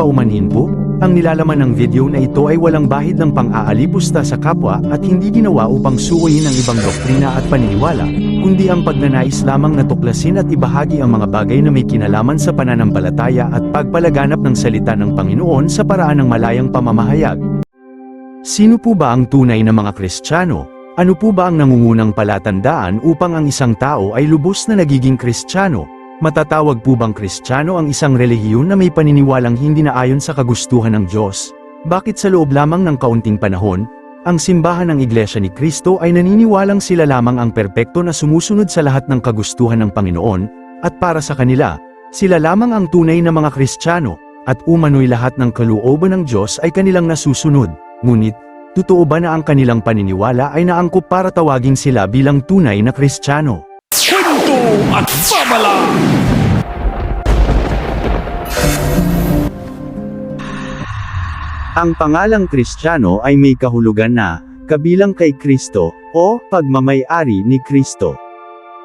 paumanhin po? Ang nilalaman ng video na ito ay walang bahid ng pang-aalipusta sa kapwa at hindi ginawa upang suwayin ang ibang doktrina at paniniwala, kundi ang pagnanais lamang na tuklasin at ibahagi ang mga bagay na may kinalaman sa pananampalataya at pagpalaganap ng salita ng Panginoon sa paraan ng malayang pamamahayag. Sino po ba ang tunay na mga Kristiyano? Ano po ba ang nangungunang palatandaan upang ang isang tao ay lubos na nagiging Kristiyano? Matatawag po bang Kristiyano ang isang relihiyon na may paniniwalang hindi na ayon sa kagustuhan ng Diyos? Bakit sa loob lamang ng kaunting panahon, ang simbahan ng Iglesia ni Kristo ay naniniwalang sila lamang ang perpekto na sumusunod sa lahat ng kagustuhan ng Panginoon, at para sa kanila, sila lamang ang tunay na mga Kristiyano, at umano'y lahat ng kalooban ng Diyos ay kanilang nasusunod. Ngunit, totoo ba na ang kanilang paniniwala ay naangkop para tawaging sila bilang tunay na Kristiyano? At babala! Ang pangalang Kristiyano ay may kahulugan na, kabilang kay Kristo, o pagmamay-ari ni Kristo.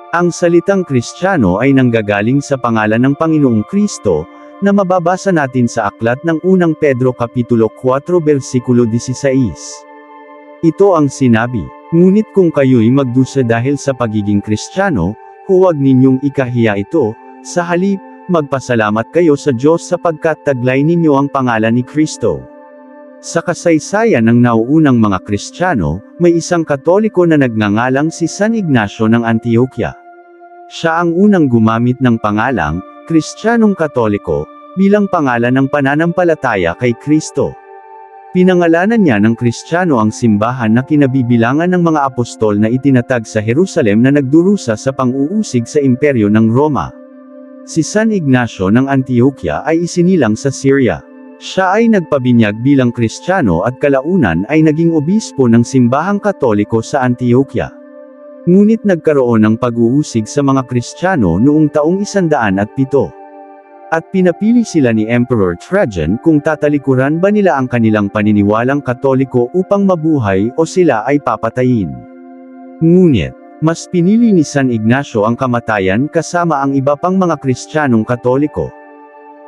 Ang salitang Kristiyano ay nanggagaling sa pangalan ng Panginoong Kristo, na mababasa natin sa aklat ng unang Pedro Kapitulo 4 versikulo 16. Ito ang sinabi, Ngunit kung kayo'y magdusa dahil sa pagiging Kristiyano, huwag ninyong ikahiya ito, sa halip, magpasalamat kayo sa Diyos sapagkat taglay ninyo ang pangalan ni Kristo. Sa kasaysayan ng nauunang mga Kristiyano, may isang Katoliko na nagngangalang si San Ignacio ng Antioquia. Siya ang unang gumamit ng pangalang, Kristiyanong Katoliko, bilang pangalan ng pananampalataya kay Kristo. Pinangalanan niya ng Kristiyano ang simbahan na kinabibilangan ng mga apostol na itinatag sa Jerusalem na nagdurusa sa pang-uusig sa imperyo ng Roma. Si San Ignacio ng Antioquia ay isinilang sa Syria. Siya ay nagpabinyag bilang Kristiyano at kalaunan ay naging obispo ng simbahang Katoliko sa Antioquia. Ngunit nagkaroon ng pag-uusig sa mga Kristiyano noong taong 107. At pinapili sila ni Emperor Trajan kung tatalikuran ba nila ang kanilang paniniwalang katoliko upang mabuhay o sila ay papatayin. Ngunit, mas pinili ni San Ignacio ang kamatayan kasama ang iba pang mga Kristiyanong katoliko.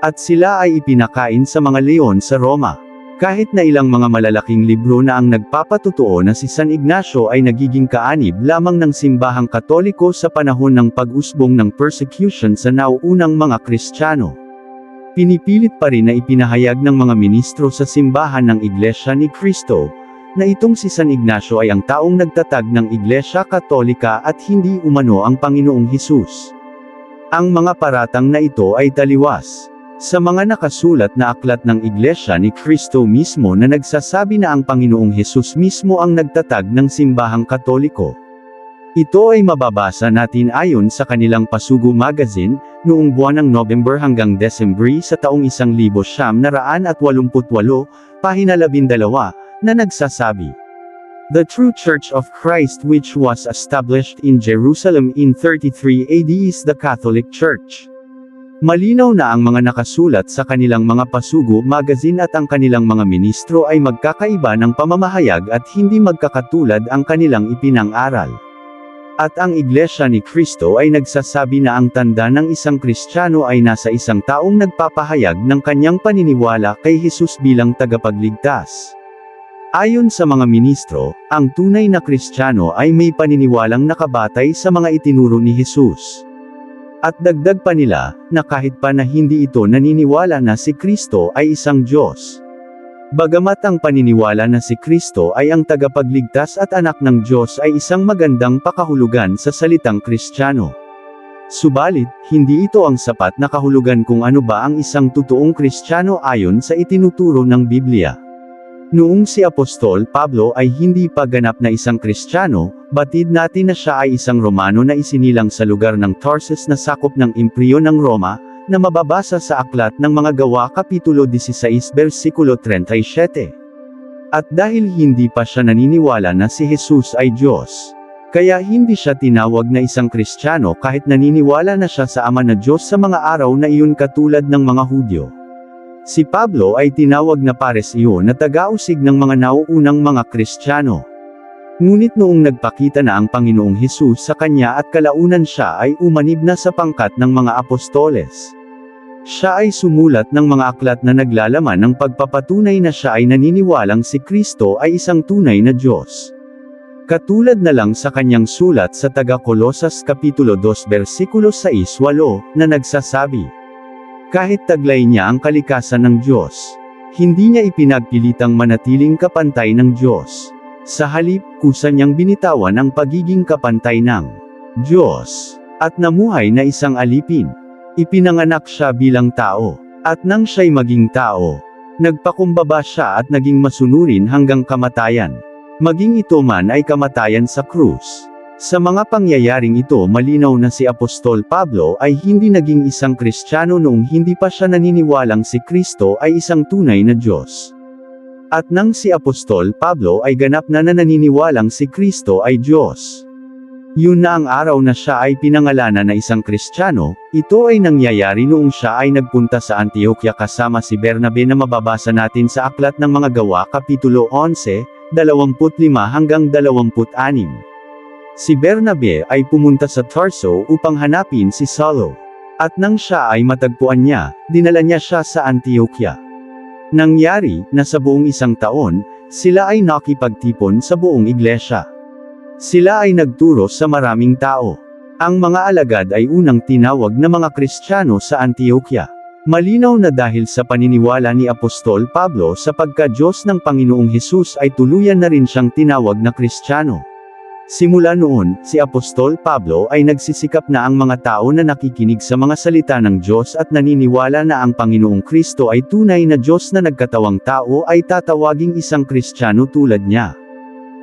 At sila ay ipinakain sa mga leon sa Roma. Kahit na ilang mga malalaking libro na ang nagpapatutuo na si San Ignacio ay nagiging kaanib lamang ng simbahang katoliko sa panahon ng pag-usbong ng persecution sa nauunang mga Kristiyano. Pinipilit pa rin na ipinahayag ng mga ministro sa simbahan ng Iglesia ni Cristo, na itong si San Ignacio ay ang taong nagtatag ng Iglesia Katolika at hindi umano ang Panginoong Hesus. Ang mga paratang na ito ay taliwas. Sa mga nakasulat na aklat ng Iglesia ni Kristo mismo na nagsasabi na ang Panginoong Hesus mismo ang nagtatag ng simbahang katoliko. Ito ay mababasa natin ayon sa kanilang Pasugo Magazine, noong buwan ng November hanggang December sa taong 1988, pahina 12, na nagsasabi, The true Church of Christ which was established in Jerusalem in 33 AD is the Catholic Church. Malinaw na ang mga nakasulat sa kanilang mga pasugo magazine at ang kanilang mga ministro ay magkakaiba ng pamamahayag at hindi magkakatulad ang kanilang ipinang-aral. At ang Iglesia ni Kristo ay nagsasabi na ang tanda ng isang Kristiyano ay nasa isang taong nagpapahayag ng kanyang paniniwala kay Jesus bilang tagapagligtas. Ayon sa mga ministro, ang tunay na Kristiyano ay may paniniwalang nakabatay sa mga itinuro ni Jesus. At dagdag pa nila, na kahit pa na hindi ito naniniwala na si Kristo ay isang Diyos. Bagamat ang paniniwala na si Kristo ay ang tagapagligtas at anak ng Diyos ay isang magandang pakahulugan sa salitang Kristiyano. Subalit, hindi ito ang sapat na kahulugan kung ano ba ang isang totoong Kristiyano ayon sa itinuturo ng Biblia. Noong si Apostol Pablo ay hindi pa ganap na isang Kristiyano, batid natin na siya ay isang Romano na isinilang sa lugar ng Tarsus na sakop ng impriyo ng Roma, na mababasa sa aklat ng mga gawa Kapitulo 16 versikulo 37. At dahil hindi pa siya naniniwala na si Jesus ay Diyos, kaya hindi siya tinawag na isang Kristiyano kahit naniniwala na siya sa Ama na Diyos sa mga araw na iyon katulad ng mga Hudyo. Si Pablo ay tinawag na pares iyon na tagausig ng mga nauunang mga Kristiyano. Ngunit noong nagpakita na ang Panginoong Hesus sa kanya at kalaunan siya ay umanib na sa pangkat ng mga apostoles. Siya ay sumulat ng mga aklat na naglalaman ng pagpapatunay na siya ay naniniwalang si Kristo ay isang tunay na Diyos. Katulad na lang sa kanyang sulat sa taga Kolosas Kapitulo 2 versikulo 6-8 na nagsasabi, Kahit taglay niya ang kalikasan ng Diyos, hindi niya ipinagpilitang manatiling kapantay ng Diyos. Sa halip, kusa niyang binitawan ang pagiging kapantay ng Diyos, at namuhay na isang alipin. Ipinanganak siya bilang tao, at nang siya'y maging tao, nagpakumbaba siya at naging masunurin hanggang kamatayan. Maging ito man ay kamatayan sa krus. Sa mga pangyayaring ito malinaw na si Apostol Pablo ay hindi naging isang Kristiyano noong hindi pa siya naniniwalang si Kristo ay isang tunay na Diyos. At nang si Apostol Pablo ay ganap na na naniniwalang si Kristo ay Diyos. Yun na ang araw na siya ay pinangalanan na isang Kristiyano, ito ay nangyayari noong siya ay nagpunta sa Antioquia kasama si Bernabe na mababasa natin sa Aklat ng Mga Gawa Kapitulo 11, 25 hanggang 26. Si Bernabe ay pumunta sa Tarso upang hanapin si Saulo. At nang siya ay matagpuan niya, dinala niya siya sa Antioquia. Nangyari, na sa buong isang taon, sila ay nakipagtipon sa buong iglesia. Sila ay nagturo sa maraming tao. Ang mga alagad ay unang tinawag na mga Kristiyano sa Antioquia. Malinaw na dahil sa paniniwala ni Apostol Pablo sa pagka-Diyos ng Panginoong Hesus ay tuluyan na rin siyang tinawag na Kristiyano. Simula noon, si Apostol Pablo ay nagsisikap na ang mga tao na nakikinig sa mga salita ng Diyos at naniniwala na ang Panginoong Kristo ay tunay na Diyos na nagkatawang tao ay tatawaging isang Kristiyano tulad niya.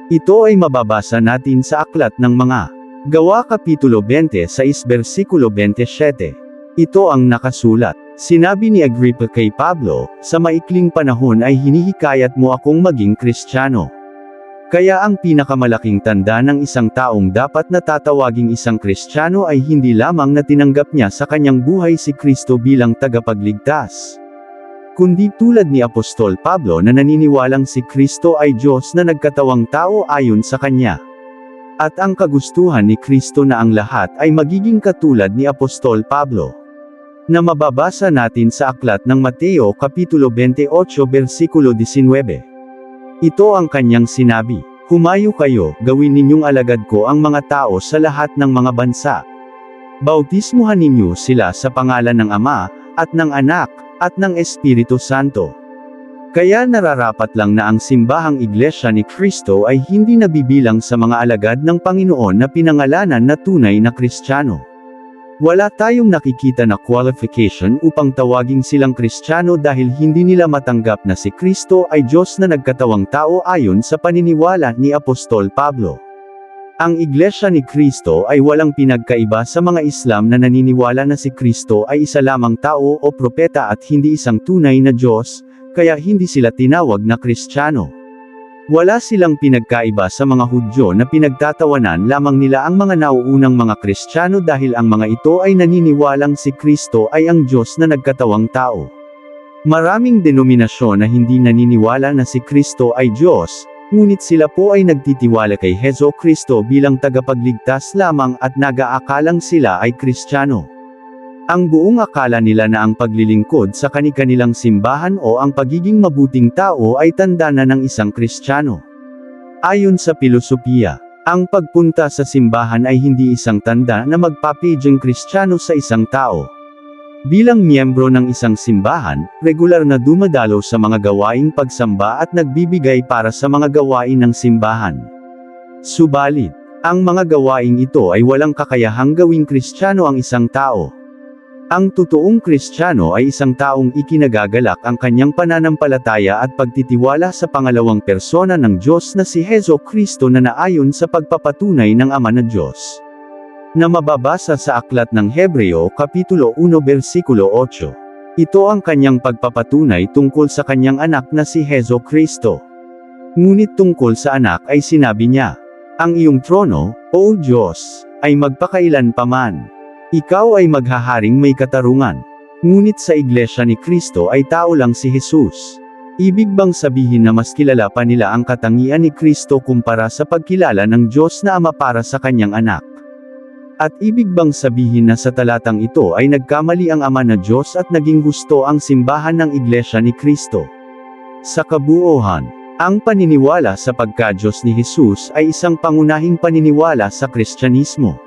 Ito ay mababasa natin sa aklat ng mga Gawa Kapitulo 26 versikulo 27. Ito ang nakasulat. Sinabi ni Agrippa kay Pablo, sa maikling panahon ay hinihikayat mo akong maging Kristiyano. Kaya ang pinakamalaking tanda ng isang taong dapat na tatawaging isang Kristiyano ay hindi lamang na tinanggap niya sa kanyang buhay si Kristo bilang tagapagligtas kundi tulad ni Apostol Pablo na naniniwalang si Kristo ay Diyos na nagkatawang tao ayon sa Kanya. At ang kagustuhan ni Kristo na ang lahat ay magiging katulad ni Apostol Pablo. Na mababasa natin sa aklat ng Mateo Kapitulo 28 versikulo 19. Ito ang kanyang sinabi, Humayo kayo, gawin ninyong alagad ko ang mga tao sa lahat ng mga bansa. Bautismuhan ninyo sila sa pangalan ng Ama, at ng Anak, at ng Espiritu Santo. Kaya nararapat lang na ang simbahang iglesia ni Kristo ay hindi nabibilang sa mga alagad ng Panginoon na pinangalanan na tunay na Kristiyano. Wala tayong nakikita na qualification upang tawaging silang Kristiyano dahil hindi nila matanggap na si Kristo ay Diyos na nagkatawang tao ayon sa paniniwala ni Apostol Pablo. Ang Iglesia ni Kristo ay walang pinagkaiba sa mga Islam na naniniwala na si Kristo ay isa lamang tao o propeta at hindi isang tunay na Diyos, kaya hindi sila tinawag na Kristiyano. Wala silang pinagkaiba sa mga Hudyo na pinagtatawanan lamang nila ang mga nauunang mga Kristiyano dahil ang mga ito ay naniniwalang si Kristo ay ang Diyos na nagkatawang tao. Maraming denominasyon na hindi naniniwala na si Kristo ay Diyos, Ngunit sila po ay nagtitiwala kay Hezo Kristo bilang tagapagligtas lamang at nagaakalang sila ay Kristiyano. Ang buong akala nila na ang paglilingkod sa kani-kanilang simbahan o ang pagiging mabuting tao ay tanda na ng isang Kristiyano. Ayon sa pilosopiya, ang pagpunta sa simbahan ay hindi isang tanda na magpapijeng Kristiyano sa isang tao. Bilang miyembro ng isang simbahan, regular na dumadalo sa mga gawaing pagsamba at nagbibigay para sa mga gawain ng simbahan. Subalit, ang mga gawaing ito ay walang kakayahang gawing kristyano ang isang tao. Ang totoong kristyano ay isang taong ikinagagalak ang kanyang pananampalataya at pagtitiwala sa pangalawang persona ng Diyos na si Hezo Kristo na naayon sa pagpapatunay ng Ama na Diyos na mababasa sa aklat ng Hebreo Kapitulo 1 versikulo 8. Ito ang kanyang pagpapatunay tungkol sa kanyang anak na si Hezo Kristo. Ngunit tungkol sa anak ay sinabi niya, Ang iyong trono, O Diyos, ay magpakailan paman. Ikaw ay maghaharing may katarungan. Ngunit sa iglesia ni Kristo ay tao lang si Jesus. Ibig bang sabihin na mas kilala pa nila ang katangian ni Kristo kumpara sa pagkilala ng Diyos na Ama para sa kanyang anak? At ibig bang sabihin na sa talatang ito ay nagkamali ang Ama na Diyos at naging gusto ang simbahan ng Iglesia ni Kristo? Sa kabuuhan, ang paniniwala sa pagka-Diyos ni Jesus ay isang pangunahing paniniwala sa Kristyanismo.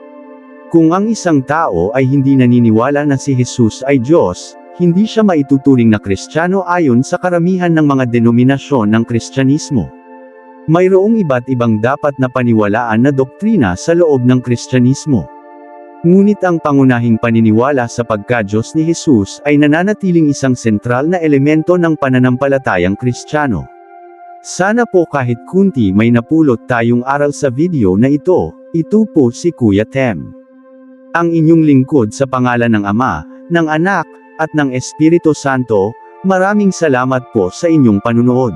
Kung ang isang tao ay hindi naniniwala na si Jesus ay Diyos, hindi siya maituturing na Kristiyano ayon sa karamihan ng mga denominasyon ng Kristyanismo. Mayroong iba't ibang dapat na paniwalaan na doktrina sa loob ng Kristyanismo. Ngunit ang pangunahing paniniwala sa pagka-Diyos ni Jesus ay nananatiling isang sentral na elemento ng pananampalatayang Kristiyano. Sana po kahit kunti may napulot tayong aral sa video na ito, ito po si Kuya Tem. Ang inyong lingkod sa pangalan ng Ama, ng Anak, at ng Espiritu Santo, maraming salamat po sa inyong panunood.